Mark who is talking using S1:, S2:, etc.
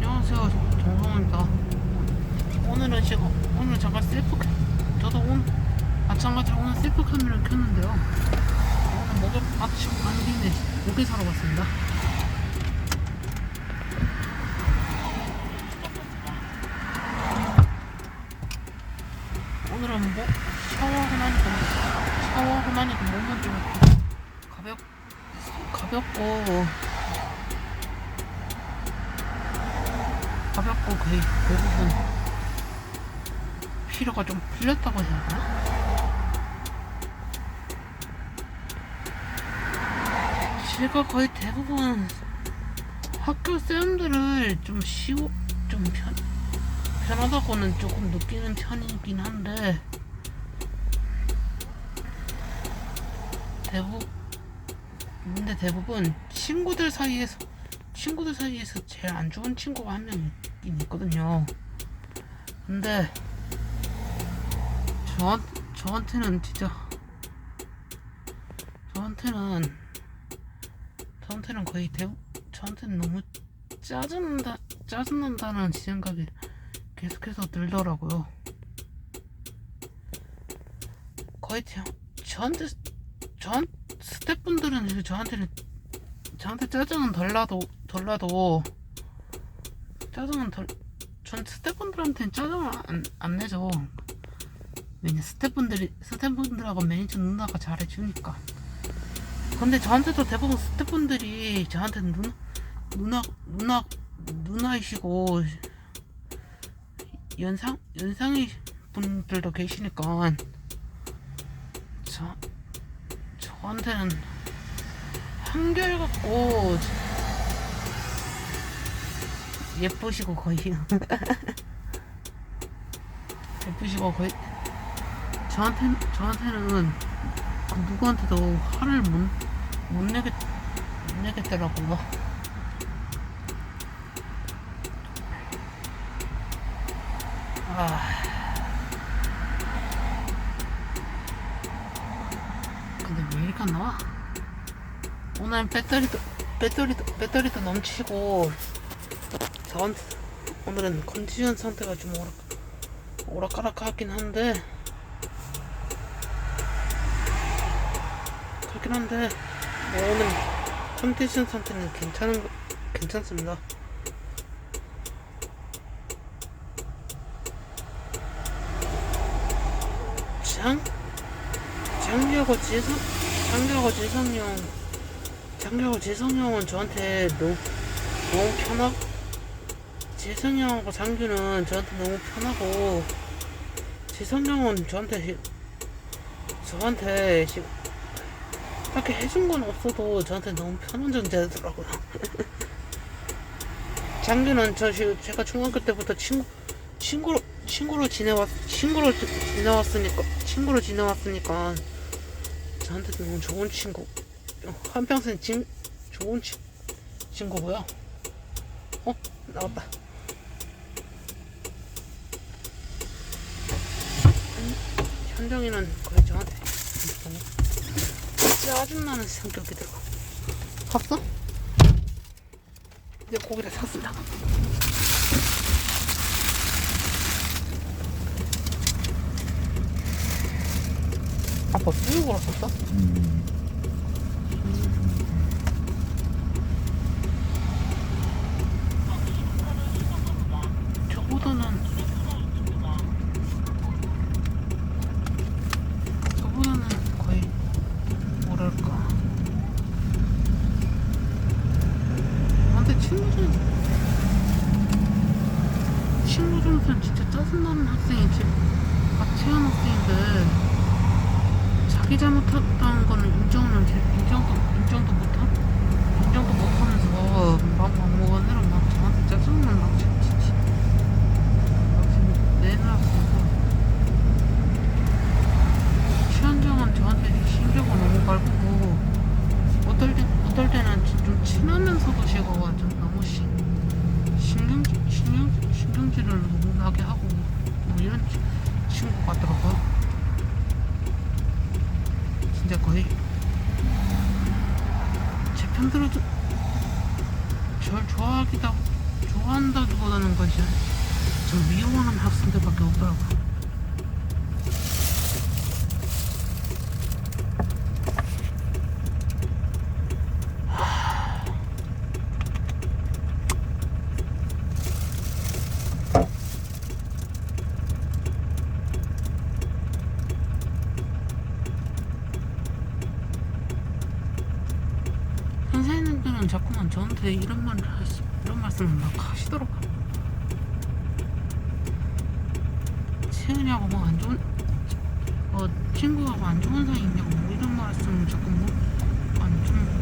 S1: 안녕하세요. 정성입니다. 오늘은 제가 오늘 잠깐 셀프 캠 저도 오늘 마찬가지로 오늘 셀프 카메라를 켰는데요. 오늘 목욕 간 김에 고기 사러 갔습니다. 오늘은 뭐 샤워하고 나니까 샤워하고 나니까 몸은 좀 가볍 가볍고 가볍고 거의 대부분 피로가 좀 풀렸다고 해야 하나? 제가 거의 대부분 학교 쌤들을 좀 쉬고 좀 편, 편하다고는 조금 느끼는 편이긴 한데 대부 근데 대부분 친구들 사이에서 친구들 사이에서 제일 안 좋은 친구가 한 명 있거든요. 근데 저 저한테는 진짜 저한테는 저한테는 거의 대 저한테는 너무 짜증난다 짜증난다는 생각이 계속해서 들더라고요. 거의 저, 저한테 전 스태프분들은 저한테는 저한테 짜증은 덜 나도 덜 나도 짜증은 덜 전 스태프분들한테는 짜증을 안, 안 내죠. 왜냐 스태프분들이 스태프분들하고 매니저 누나가 잘해주니까. 근데 저한테도 대부분 스태프분들이 저한테 누나 누나 누나 누나이시고 연상 연상이 분들도 계시니까 저 저한테는 한결 같고 예쁘시고 거의 예쁘시고 거의 저한테 저한테는 그 누구한테도 화를 못, 못 내겠 못 내겠더라고요. 아 근데 왜 이리가 나와? 오늘 배터리도 배터리도 배터리도 넘치고 전 오늘은 컨디션 상태가 좀 오락 오락가락 하긴 한데 그렇긴 한데 뭐 오늘 컨디션 상태는 괜찮은 거- 괜찮습니다. 장 장기하고 지성 장기하고 지성이 형 장기하고 지성이 형은 저한테 너무 너무 편하고 지성이 형하고 장규는 저한테 너무 편하고 지성이 형은 저한테 저한테 딱히 해준 건 없어도 저한테 너무 편한 존재더라고요. 장규는 저 지- 제가 중학교 때부터 친구 친구로 친구로 지내왔 친구로 지- 지내왔으니까 친구로 지내왔으니까 저한테 너무 좋은 친구 한평생 진, 좋은 치, 친구고요. 어 나왔다. 현- 현정이는 거의 저한테 너무 짜증나는 성격이더라고. 봤어? 이제 고기를 샀습니다. 아빠 수육으로 샀어? 저보다는 거의 뭐랄까 친구들 친구들한테는 진짜 짜증나는 학생이지. 박채연 학생인데 자기 잘못했다는 거는 인정을 인정도 인정도 못하 인정도 못하면서 막 막무가내로 막 저한테 짜증을 막 지금 내놨어서 최현정은 저한테 신경을 너무 밟고 어떨 때 어떨 때는 좀 친하면서도 제가 완전 너무 신 신경 신경 신경질을 너무 나게 하고 뭐 이런 치- 친구 같더라고요. 진짜 거의 제 편 들어도 절 좋아하기도 좋아한다기보다는 거지. 저 미워하는 학생들밖에 없더라고. 선 자꾸만 저한테 이런 말을 하시, 이런 말씀을 막 하시더라고. 친구냐고 뭐 안 좋은 어 친구가 뭐 안 좋은 사이냐고 뭐 이런 말씀을 자꾸 뭐안좀